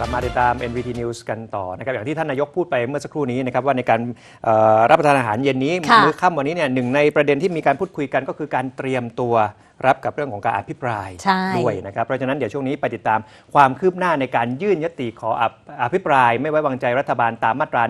กลับมาติดตาม NVT News กันต่อนะครับอย่างที่ท่านนายกพูดไปเมื่อสักครู่นี้นะครับว่าในการเอ่อรับประทานอาหารเย็นนี้ ค่ะมื้อค่ำวันนี้เนี่ยหนึ่งในประเด็นที่มีการพูดคุยกันก็คือการเตรียมตัว รับกับเรื่องของการอภิปรายใช่ด้วยนะครับ เพราะฉะนั้นเดี๋ยวช่วงนี้ไปติดตามความคืบหน้าในการยื่นยติขออภอภิปราย ไม่ไว้วางใจรัฐบาลตามมาตรา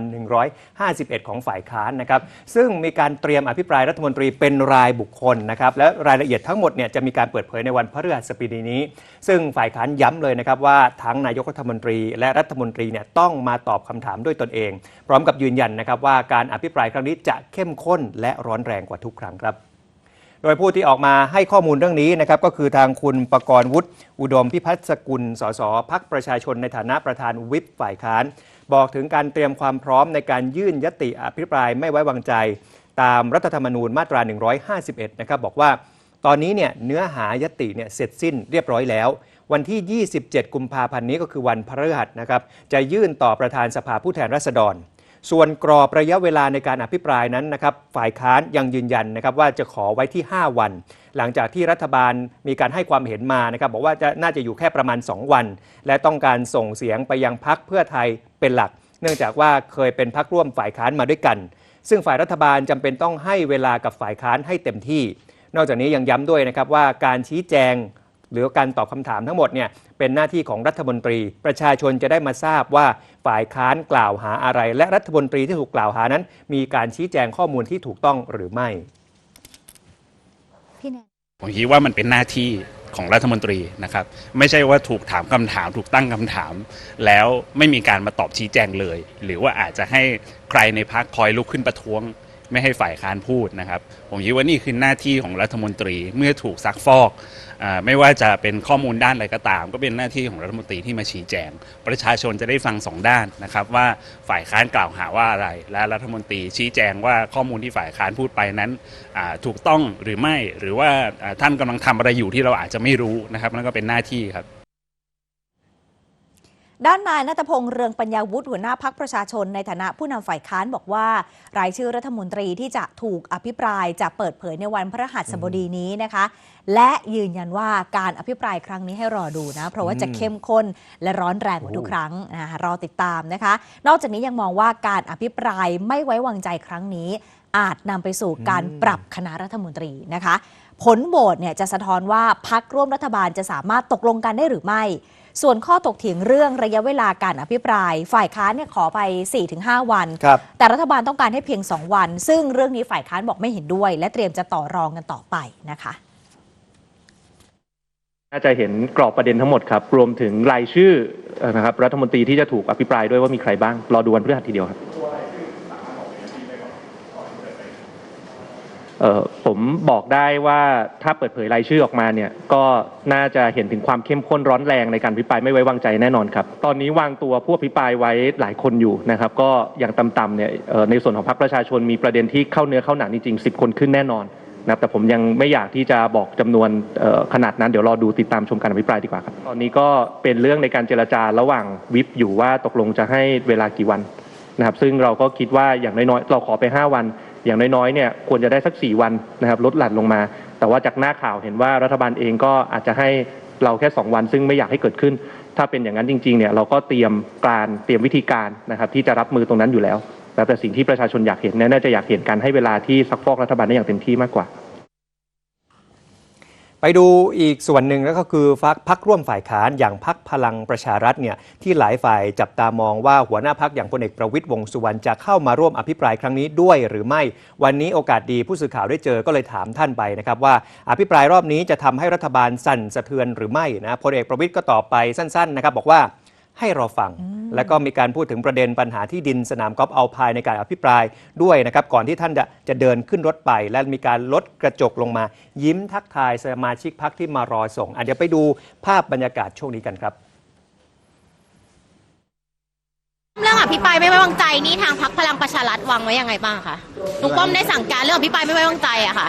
151 ของฝ่ายค้านนะครับ ซึ่งมีการเตรียมอภิปรายรัฐมนตรีเป็นรายบุคคลนะครับ และรายละเอียดทั้งหมดเนี่ยจะมีการเปิดเผยในวันพฤหัสบดีนี้ ซึ่งฝ่ายค้านย้ำเลยนะครับว่าทั้งนายกรัฐมนตรี และรัฐมนตรีเนี่ยต้องมาตอบคำถามด้วยตนเอง พร้อมกับยืนยันนะครับว่าการอภิปรายครั้งนี้จะเข้มข้นและร้อนแรงกว่าทุกครั้งครับ โดยผู้ที่ออกมาให้ข้อมูลเรื่องนี้นะครับก็คือทางคุณประกรณ์วุฒิอุดมพิพัฒน์สกุล สสพักประชาชนในฐานะประธานวิปฝ่ายค้าน บอกถึงการเตรียมความพร้อมในการยื่นยติอภิปรายไม่ไว้วางใจ ตามรัฐธรรมนูญมาตรา 151 นะครับบอกว่าตอนนี้เนี่ยเนื้อหายติเนี่ยเสร็จสิ้นเรียบร้อยแล้ว วันที่ 27 กุมภาพันธ์นี้ก็คือวันพฤหัสนะครับจะยื่นต่อประธานสภาผู้แทนราษฎร ส่วนกรอบระยะเวลาในการอภิปรายนั้นนะครับฝ่ายค้านยังยืนยันนะครับว่าจะขอไว้ที่ 5 วัน หลังจากที่รัฐบาลมีการให้ความเห็นมานะครับบอกว่าจะน่าจะอยู่แค่ประมาณ 2 วัน และต้องการส่งเสียงไปยังพักเพื่อไทยเป็นหลัก เนื่องจากว่าเคยเป็นพักร่วมฝ่ายค้านมาด้วยกัน ซึ่งฝ่ายรัฐบาลจำเป็นต้องให้เวลากับฝ่ายค้านให้เต็มที่ นอกจากนี้ยังย้ำด้วยนะครับว่าการชี้แจง หรือการตอบคำถามทั้งหมดเนี่ยเป็นหน้าที่ของรัฐมนตรี ประชาชนจะได้มาทราบว่าฝ่ายค้านกล่าวหาอะไร และรัฐมนตรีที่ถูกกล่าวหานั้น มีการชี้แจงข้อมูลที่ถูกต้องหรือไม่ผมคิดว่ามันเป็นหน้าที่ของรัฐมนตรีนะครับ ไม่ใช่ว่าถูกถามคำถาม ถูกตั้งคำถาม แล้วไม่มีการมาตอบชี้แจงเลย หรือว่าอาจจะให้ใครในพักคอยลุกขึ้นประท้วง ไม่ให้ฝ่ายค้านพูดนะครับ ผมคิดว่านี่คือหน้าที่ของรัฐมนตรีเมื่อถูกซักฟอกอไม่ว่าจะเป็นข้อมูลด้านอะไรก็ตาม ก็เป็นหน้าที่ของรัฐมนตรีที่มาชี้แจง ประชาชนจะได้ฟังสองด้านนะครับว่าฝ่ายค้านกล่าวหาว่าอะไร และรัฐมนตรีชี้แจงว่าข้อมูลที่ฝ่ายค้านพูดไปนั้นถูกต้องหรือไม่หรือว่าอ่าท่านกำลังทำอะไรอยู่ที่เราอาจจะไม่รู้นะครับนั่นก็เป็นหน้าที่ครับ ด้านนายนัทพงษ์เรืองปัญญาวุฒิหัวหน้าพักประชาชนในฐานะผู้นำฝ่ายค้านบอกว่า รายชื่อรัฐมนตรีที่จะถูกอภิปรายจะเปิดเผยในวันพฤหัสบดีนี้นะคะ และยืนยันว่าการอภิปรายครั้งนี้ให้รอดูนะ เพราะว่าจะเข้มข้นและร้อนแรงกว่าทุกครั้งนะคะรอติดตามนะคะ นอกจากนี้ยังมองว่าการอภิปรายไม่ไว้วางใจครั้งนี้ อาจนำไปสู่การปรับคณะรัฐมนตรีนะคะ ผลโหวตเนี่ยจะสะท้อนว่าพักร่วมรัฐบาลจะสามารถตกลงกันได้หรือไม่ ส่วนข้อตกเถียงเรื่องระยะเวลาการอภิปราย ฝ่ายค้านเนี่ยขอไป 4-5 วันครับแต่รัฐบาลต้องการให้เพียง 2 วัน ซึ่งเรื่องนี้ฝ่ายค้านบอกไม่เห็นด้วย และเตรียมจะต่อรองกันต่อไปนะคะน่าจะเห็นกรอบประเด็นทั้งหมดครับ รวมถึงรายชื่อเอ่อนะครับรัฐมนตรีที่จะถูกอภิปรายด้วยว่ามีใครบ้าง รอดูวันพฤหัสทีเดียวครับเอ่อ ผมบอกได้ว่าถ้าเปิดเผยรายชื่อออกมาเนี่ยก็น่าจะเห็นถึงความเข้มข้นร้อนแรงในการอภิปรายไม่ไว้วางใจแน่นอนครับ ตอนนี้วางตัวผู้อภิปรายไว้หลายคนอยู่นะครับ ก็อย่างต่ำๆเนี่ยในส่วนของพรรคประชาชนมีประเด็นที่เข้าเนื้อเข้าหนังจริงๆ10 คนขึ้นแน่นอนนะครับแต่ผมยังไม่อยากที่จะบอกจำนวนขนาดนั้นเดี๋ยวรอดูติดตามชมการอภิปรายดีกว่าครับตอนนี้ก็เป็นเรื่องในการเจรจาระหว่างวิปอยู่ว่าตกลงจะให้เวลากี่วันนะครับซึ่งเราก็คิดว่าอย่างน้อยๆเราขอไป 5 วัน อย่างน้อยๆเนี่ยควรจะได้สัก 4 วันนะครับลดหลั่นลงมา แต่ว่าจากหน้าข่าวเห็นว่ารัฐบาลเองก็อาจจะให้เราแค่ 2 วัน ซึ่งไม่อยากให้เกิดขึ้น ถ้าเป็นอย่างนั้นจริงๆเนี่ยเราก็เตรียมการเตรียมวิธีการนะครับที่จะรับมือตรงนั้นอยู่แล้วแต่สิ่งที่ประชาชนอยากเห็นเนี่ยน่าจะอยากเห็นการให้เวลาที่ซักฟอกรัฐบาลได้อย่างเต็มที่มากกว่า ไปดูอีกส่วนหนึ่งแล้วก็คือพักพักร่วมฝ่ายค้านอย่างพักพลังประชารัฐเนี่ยที่หลายฝ่ายจับตามองว่าหัวหน้าพักอย่างพลเอกประวิตยวงสุวรรณจะเข้ามาร่วมอภิปรายครั้งนี้ด้วยหรือไม่ วันนี้โอกาสดีผู้สื่อข่าวได้เจอก็เลยถามท่านไปนะครับว่าอภิปรายรอบนี้จะทำให้รัฐบาลสั่นสะเทือนหรือไม่นะพลเอกประวิตยก็ตอบไปสั้นๆนะครับบอกว่า ให้รอฟัง แล้วก็มีการพูดถึงประเด็นปัญหาที่ดินสนามกอล์ฟเอาพายในการอภิปรายด้วยนะครับ ก่อนที่ท่านจะจะเดินขึ้นรถไป และมีการลดกระจกลงมา ยิ้มทักทายสมาชิกพักที่มารอส่งอะเดี๋ยวไปดูภาพบรรยากาศช่วงนี้กันครับเรื่องอภิปรายไม่ไว้วางใจนี่ทางพักพลังประชารัฐวางไว้ยังไงบ้างคะลุงป้อมได้สั่งการเรื่องอภิปรายไม่ไว้วางใจอะค่ะ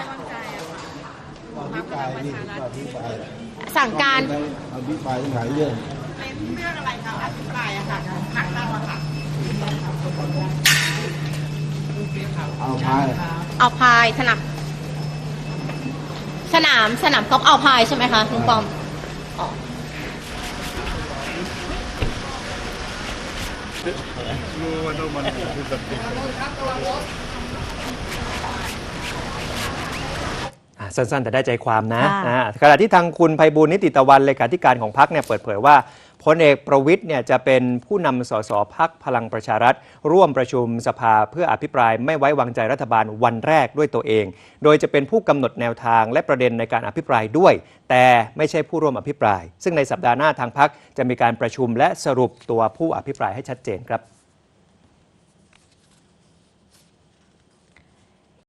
อภิปรายนี่อภิปรายสั่งการ อภิปรายหลายเรื่องเอาพายเอาพายสนามสนามสนามกอล์ฟเอาพายใช่ไหมคะลุงป้อมอ๋ออะสั้นๆ แต่ได้ใจความนะค่ะนะฮะขณะที่ทางคุณไพบูลย์นิติตะวันเลขาธิการของพักเนี่ยเปิดเผยว่า พลเอกประวิทย์เนี่ยจะเป็นผู้นำสสพักพลังประชารัฐ ร่วมประชุมสภาเพื่ออภิปรายไม่ไว้วางใจรัฐบาลวันแรกด้วยตัวเอง โดยจะเป็นผู้กำหนดแนวทางและประเด็นในการอภิปรายด้วย แต่ไม่ใช่ผู้ร่วมอภิปราย ซึ่งในสัปดาห์หน้าทางพักจะมีการประชุมและสรุปตัวผู้อภิปรายให้ชัดเจนครับ